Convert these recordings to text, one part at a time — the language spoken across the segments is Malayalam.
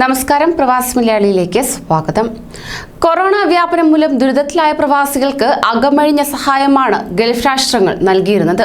നമസ്കാരം പ്രവാസി മലയാളിയിലേക്ക് സ്വാഗതം. കൊറോണ വ്യാപനം മൂലം ദുരിതത്തിലായ പ്രവാസികൾക്ക് അകമഴിഞ്ഞ സഹായമാണ് ഗൾഫ് രാഷ്ട്രങ്ങൾ നൽകിയിരുന്നത്.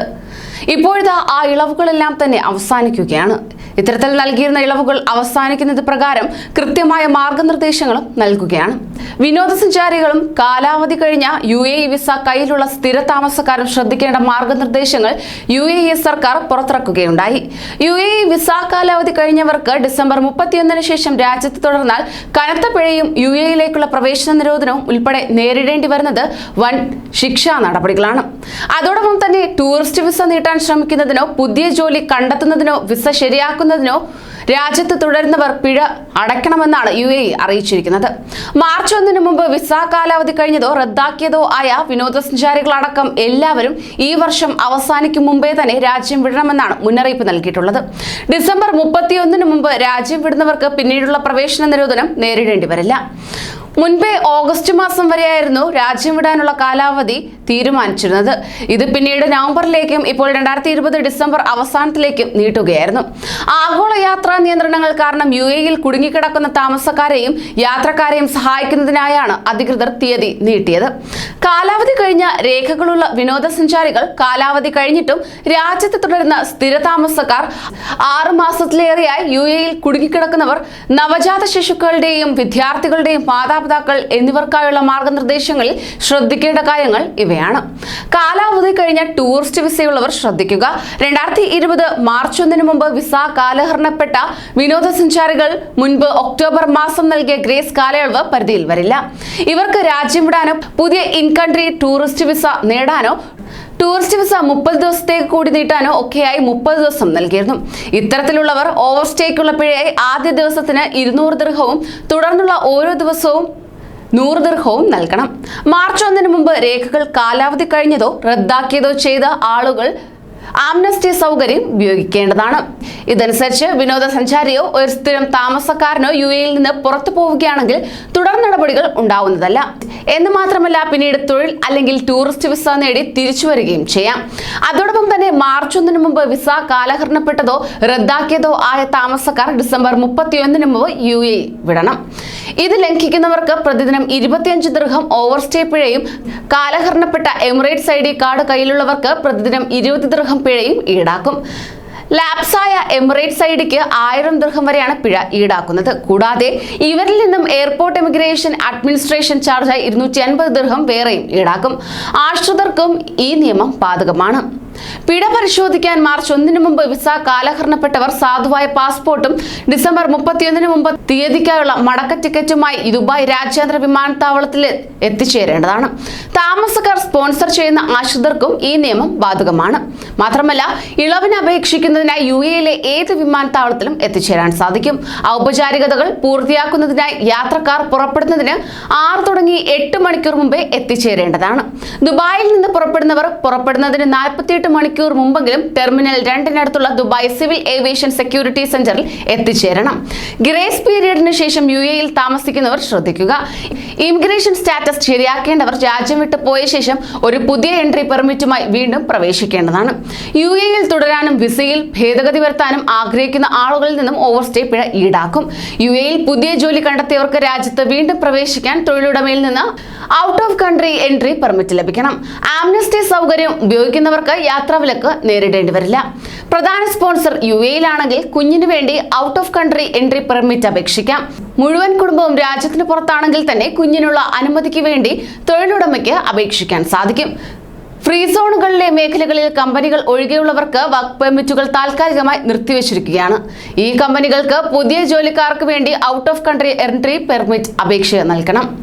ഇപ്പോഴത്തെ ആ ഇളവുകളെല്ലാം തന്നെ അവസാനിക്കുകയാണ്. ഇത്തരത്തിൽ നൽകിയിരുന്ന ഇളവുകൾ അവസാനിക്കുന്നത് പ്രകാരം കൃത്യമായ മാർഗനിർദ്ദേശങ്ങളും നൽകുകയാണ്. വിനോദസഞ്ചാരികളും കാലാവധി കഴിഞ്ഞ യു എ ഇ വിസ കയ്യിലുള്ള സ്ഥിര താമസക്കാരും ശ്രദ്ധിക്കേണ്ട മാർഗനിർദ്ദേശങ്ങൾ യു എ ഇ സർക്കാർ പുറത്തിറക്കുകയുണ്ടായി. യു എ ഇ വിസ കാലാവധി കഴിഞ്ഞവർക്ക് ഡിസംബർ മുപ്പത്തിയൊന്നിന് ശേഷം രാജ്യത്ത് തുടർന്നാൽ കനത്ത പിഴയും യു എയിലേക്കുള്ള പ്രവേശന നിരോധനവും ഉൾപ്പെടെ നേരിടേണ്ടി വരുന്നത് വൻ ശിക്ഷാ നടപടികളാണ്. അതോടൊപ്പം തന്നെ ടൂറിസ്റ്റ് വിസ നീട്ടാൻ ശ്രമിക്കുന്നതിനോ പുതിയ ജോലി കണ്ടെത്തുന്നതിനോ വിസ ശരിയാക്കുന്നതിനോ രാജ്യത്ത് തുടരുന്നവർ പിഴ അടയ്ക്കണമെന്നാണ് യു എ അറിയിച്ചിരിക്കുന്നത്. മാർച്ച് ഒന്നിനു മുമ്പ് വിസ കാലാവധി കഴിഞ്ഞതോ റദ്ദാക്കിയതോ ആയ വിനോദസഞ്ചാരികളടക്കം എല്ലാവരും ഈ വർഷം അവസാനിക്കും മുമ്പേ തന്നെ രാജ്യം വിടണമെന്നാണ് മുന്നറിയിപ്പ് നൽകിയിട്ടുള്ളത്. ഡിസംബർ മുപ്പത്തിയൊന്നിന് മുമ്പ് രാജ്യം വിടുന്നവർക്ക് പിന്നീടുള്ള പ്രവേശന നിരോധനം നേരിടേണ്ടി വരില്ല. മുൻപേ ഓഗസ്റ്റ് മാസം വരെയായിരുന്നു രാജ്യം വിടാനുള്ള കാലാവധി തീരുമാനിച്ചിരുന്നത്. ഇത് പിന്നീട് നവംബറിലേക്കും ഇപ്പോൾ രണ്ടായിരത്തി ഇരുപത് ഡിസംബർ അവസാനത്തിലേക്കും നീട്ടുകയായിരുന്നു. ആഗോള യാത്രാ നിയന്ത്രണങ്ങൾ കാരണം യു എയിൽ കുടുങ്ങിക്കിടക്കുന്ന താമസക്കാരെയും യാത്രക്കാരെയും സഹായിക്കുന്നതിനായാണ് അധികൃതർ തീയതി നീട്ടിയത്. കാലാവധി കഴിഞ്ഞ രേഖകളുള്ള വിനോദസഞ്ചാരികൾ കാലാവധി കഴിഞ്ഞിട്ടും രാജ്യത്ത് തുടരുന്ന സ്ഥിര താമസക്കാർ ആറ് മാസത്തിലേറെയായി യു എയിൽ കുടുങ്ങിക്കിടക്കുന്നവർ നവജാത ശിശുക്കളുടെയും വിദ്യാർത്ഥികളുടെയും മാതാപിതാക്കൾ എന്നിവർക്കായുള്ള മാർഗനിർദ്ദേശങ്ങളിൽ ശ്രദ്ധിക്കേണ്ട കാര്യങ്ങൾ ഇവയാണ്. കാലാവധി കഴിഞ്ഞ ടൂറിസ്റ്റ് വിസയുള്ളവർ ശ്രദ്ധിക്കുക. രണ്ടായിരത്തി ഇരുപത് മാർച്ച് ഒന്നിന് മുമ്പ് വിസ കാലഹരണപ്പെട്ട വിനോദസഞ്ചാരികൾ മുൻപ് ഒക്ടോബർ മാസം നൽകിയ ഗ്രേസ് കാലയളവ് പരിധിയിൽ വരില്ല. ഇവർക്ക് രാജ്യം വിടാനോ പുതിയ ഇൻകൺട്രി ടൂറിസ്റ്റ് വിസ നേടാനോ ടൂറിസ്റ്റ് വിസ മുപ്പത് ദിവസത്തേക്ക് കൂടി നീട്ടാനോ ഒക്കെയായി മുപ്പത് ദിവസം നൽകിയിരുന്നു. ഇത്തരത്തിലുള്ളവർ ഓവർ സ്റ്റേക്കുള്ള പിഴയായി ആദ്യ ദിവസത്തിന് ഇരുന്നൂറ് ദീർഘവും തുടർന്നുള്ള ഓരോ ദിവസവും നൂറ് ദീർഘവും നൽകണം. മാർച്ച് ഒന്നിന് മുമ്പ് രേഖകൾ കാലാവധി കഴിഞ്ഞതോ റദ്ദാക്കിയതോ ചെയ്ത ആളുകൾ ആംനസ്റ്റി സൗകര്യം ഉപയോഗിക്കേണ്ടതാണ്. ഇതനുസരിച്ച് വിനോദസഞ്ചാരിയോ ഒരു സ്ഥിരം താമസക്കാരനോ യു എയിൽ നിന്ന് പുറത്തു പോവുകയാണെങ്കിൽ തുടർ നടപടികൾ ഉണ്ടാവുന്നതല്ല. എന്ന് മാത്രമല്ല പിന്നീട് തൊഴിൽ അല്ലെങ്കിൽ ടൂറിസ്റ്റ് വിസ നേടി തിരിച്ചു വരികയും ചെയ്യാം. അതോടൊപ്പം തന്നെ മാർച്ച് ഒന്നിന് മുമ്പ് വിസ കാലഹരണപ്പെട്ടതോ റദ്ദാക്കിയതോ ആയ താമസക്കാർ ഡിസംബർ മുപ്പത്തിയൊന്നിന് മുമ്പ് യു എ വിടണം. ഇത് ലംഘിക്കുന്നവർക്ക് പ്രതിദിനം ഇരുപത്തിയഞ്ച് ദീർഘം ഓവർ സ്റ്റേ പിഴയും കാലഹരണപ്പെട്ട എമിറേറ്റ്സ് ഐ ഡി കാർഡ് കയ്യിലുള്ളവർക്ക് പ്രതിദിനം ഇരുപത് ദീർഘം പിഴയും ഈടാക്കും. ലാപ്സായ എമിറേറ്റ് ഐഡിക്ക് ആയിരം ദൃഹം വരെയാണ് പിഴ ഈടാക്കുന്നത്. കൂടാതെ ഇവരിൽ നിന്നും എയർപോർട്ട് എമിഗ്രേഷൻ അഡ്മിനിസ്ട്രേഷൻ ചാർജായി ഇരുന്നൂറ്റി അൻപത് ദൃഹം വേറെയും ഈടാക്കും. ആശ്രിതർക്കും ഈ നിയമം ബാധകമാണ്. പിഴ പരിശോധിക്കാൻ മാർച്ച് ഒന്നിനു മുമ്പ് വിസ കാലഹരണപ്പെട്ടവർ സാധുവായ പാസ്പോർട്ടും ഡിസംബർ മുപ്പത്തിയൊന്നിന് മുമ്പ് തീയതിക്കായുള്ള മടക്ക ടിക്കറ്റുമായി ദുബായ് രാജ്യാന്തര വിമാനത്താവളത്തിൽ എത്തിച്ചേരേണ്ടതാണ്. താമസക്കാർ സ്പോൺസർ ചെയ്യുന്ന ആശ്രിതർക്കും ഈ നിയമം ബാധകമാണ്. മാത്രമല്ല ഇളവിന് അപേക്ഷിക്കുന്നതിനായി യു എയിലെ ഏത് വിമാനത്താവളത്തിലും എത്തിച്ചേരാൻ സാധിക്കും. ഔപചാരികതകൾ പൂർത്തിയാക്കുന്നതിനായി യാത്രക്കാർ പുറപ്പെടുന്നതിന് ആറ് തുടങ്ങി എട്ട് മണിക്കൂർ മുമ്പേ എത്തിച്ചേരേണ്ടതാണ്. ദുബായിൽ നിന്ന് പുറപ്പെടുന്നവർ പുറപ്പെടുന്നതിന് നാൽപ്പത്തിയെട്ട് മണിക്കൂർ മുമ്പെങ്കിലും ടെർമിനൽ രണ്ടിനടുത്തുള്ള ദുബായ് സിവിൽ ഏവിയേഷൻ സെക്യൂരിറ്റി സെന്ററിൽ എത്തിച്ചേരണം. ഗ്രേസ് പീരീഡിന് ശേഷം യു എയിൽ താമസിക്കുന്നവർ ശ്രദ്ധിക്കുക. ഇമിഗ്രേഷൻ സ്റ്റാറ്റസ് ശരിയാക്കേണ്ടവർ രാജ്യം വിട്ടു പോയ ശേഷം ഒരു പുതിയ എൻട്രി പെർമിറ്റുമായി വീണ്ടും പ്രവേശിക്കേണ്ടതാണ്. യു എയിൽ തുടരാനും വിസയിൽ ഭേദഗതി വരുത്താനും ആഗ്രഹിക്കുന്ന ആളുകളിൽ നിന്നും ഓവർസ്റ്റേ പിഴ ഈടാക്കും. യു എയിൽ പുതിയ ജോലി കണ്ടെത്തിയവർക്ക് രാജ്യത്ത് വീണ്ടും പ്രവേശിക്കാൻ തൊഴിലുടമയിൽ നിന്ന് out of country entry permit ലഭിക്കണം. ആംനസ്റ്റി സൗകര്യം ഉപയോഗിക്കുന്നവർക്ക് യാത്രാവിലക്ക് നേരിടേണ്ടി വരില്ല. പ്രധാന സ്പോൺസർ യു എയിലാണെങ്കിൽ കുഞ്ഞിന് വേണ്ടി out of country entry permit അപേക്ഷിക്കാം. മുഴുവൻ കുടുംബവും രാജ്യത്തിന് പുറത്താണെങ്കിൽ തന്നെ കുഞ്ഞിനുള്ള അനുമതിക്ക് വേണ്ടി തൊഴിലുടമയ്ക്ക് അപേക്ഷിക്കാൻ സാധിക്കും. ഫ്രീ സോണുകളിലെ മേഖലകളിൽ കമ്പനികൾ ഒഴികെയുള്ളവർക്ക് വർക്ക് പെർമിറ്റുകൾ താൽക്കാലികമായി നിർത്തിവെച്ചിരിക്കുകയാണ്. ഈ കമ്പനികൾക്ക് പുതിയ ജോലിക്കാർക്ക് വേണ്ടി out of country entry permit അപേക്ഷ നൽകണം.